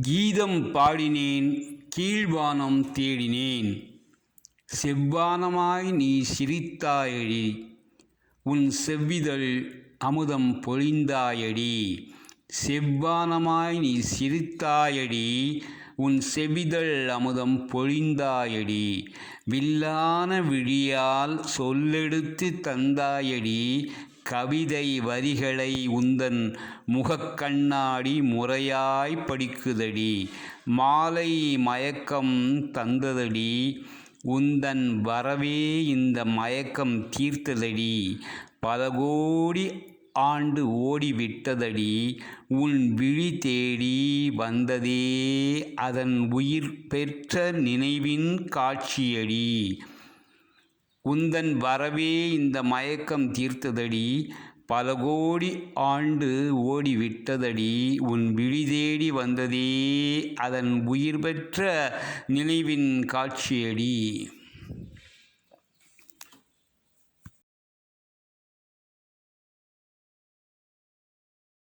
கீதம் பாடினேன் கீழ்வானம் தேடினேன். செவ்வானமாய் நீ சிரித்தாயடி உன் செவ்விதழ் அமுதம் பொழிந்தாயடி. செவ்வானமாய் நீ சிரித்தாயடி உன் செவிதழ் அமுதம் பொழிந்தாயடி. வில்லான விழியால் சொல்லெடுத்து தந்தாயடி கவிதை வரிகளை உந்தன் முகக்கண்ணாடி முறையாய் படிக்குதடி. மாலை மயக்கம் தந்ததடி. உந்தன் வரவே இந்த மயக்கம் தீர்த்ததடி. பல கோடி ஆண்டு ஓடிவிட்டதடி. உன் விழி தேடி வந்ததே அதன் உயிர் பெற்ற நினைவின் காட்சியடி. உந்தன் வரவே இந்த மயக்கம் தீர்த்ததடி. பல கோடி ஆண்டு ஓடிவிட்டதடி. உன் விழி தேடி வந்ததே. அதன் உயிர் பெற்ற நினைவின் காட்சியடி.